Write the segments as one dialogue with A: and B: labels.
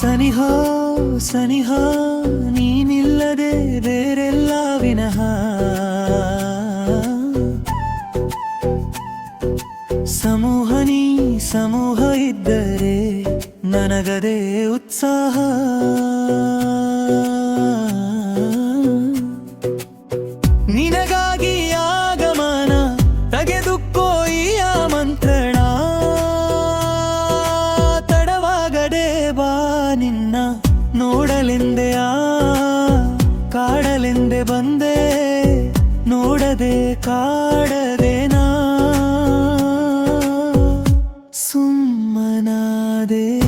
A: ಸನಿಹ ಸನಿಹೋ ನೀನಿಲ್ಲದೆ ಬೇರೆಲ್ಲ ವಿನಃ ಸಮೂಹ ನೀ ಸಮೂಹ ಇದ್ದರೆ ನನಗದೇ ಉತ್ಸಾಹ. ನಿನ್ನ ನೋಡಲೆಂದೆ ಆ ಕಾಡಲೆಂದೆ ಬಂದೆ ನೋಡದೆ ಕಾಡದೆ ನಾ. ಸುಮ್ಮನಾದೆ.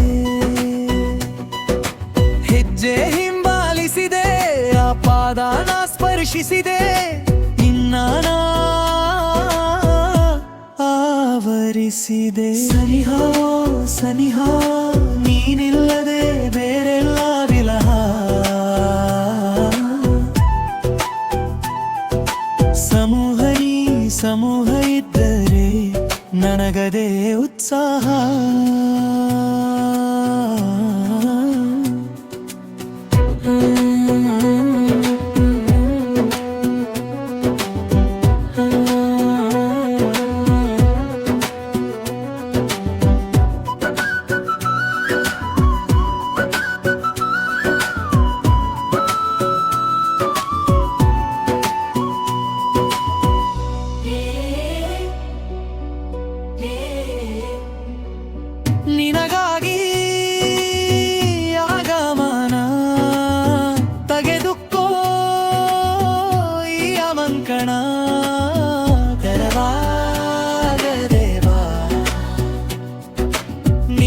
A: ಹೆಜ್ಜೆ ಹಿಂಬಾಲಿಸಿದೆ ಆ ಪಾದಾನ ಸ್ಪರ್ಶಿಸಿದೆ. ಆವರಿಸಿದೆ ಸನಿಹ ಸನಿಹ ನೀನಿಲ್ಲದೆ ಬೇರೆಲ್ಲ ವಿಲಹ. ಸಮೂಹನಿ ಸಮೂಹ ಇದ್ದರೆ ನನಗದೇ ಉತ್ಸಾಹ.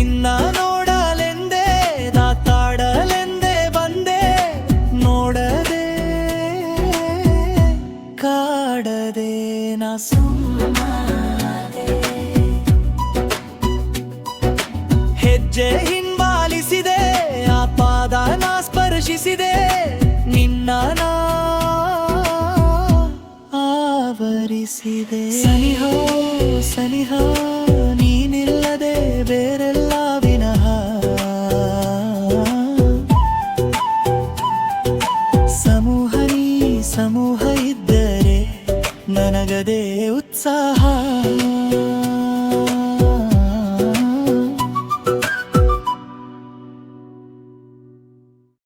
A: ನಿನ್ನ ನೋಡಲೆಂದೇ, ನಾ ತಾಡಲೆಂದೇ ಬಂದೆ. ನೋಡದೆ, ಕಾಡದೆ, ನಾ ಸುಮ್ಮನೆ. ಹೆಜ್ಜೆ ಹಿಂಬಾಲಿಸಿದೆ, ಆ ಪಾದ ನಾ ಸ್ಪರ್ಶಿಸಿದೆ. ನಿನ್ನ ನಾ ಆವರಿಸಿದೆ. ಸನಿಹೋ, ಸನಿಹ. ನನಗದೇ ಉತ್ಸಾಹ.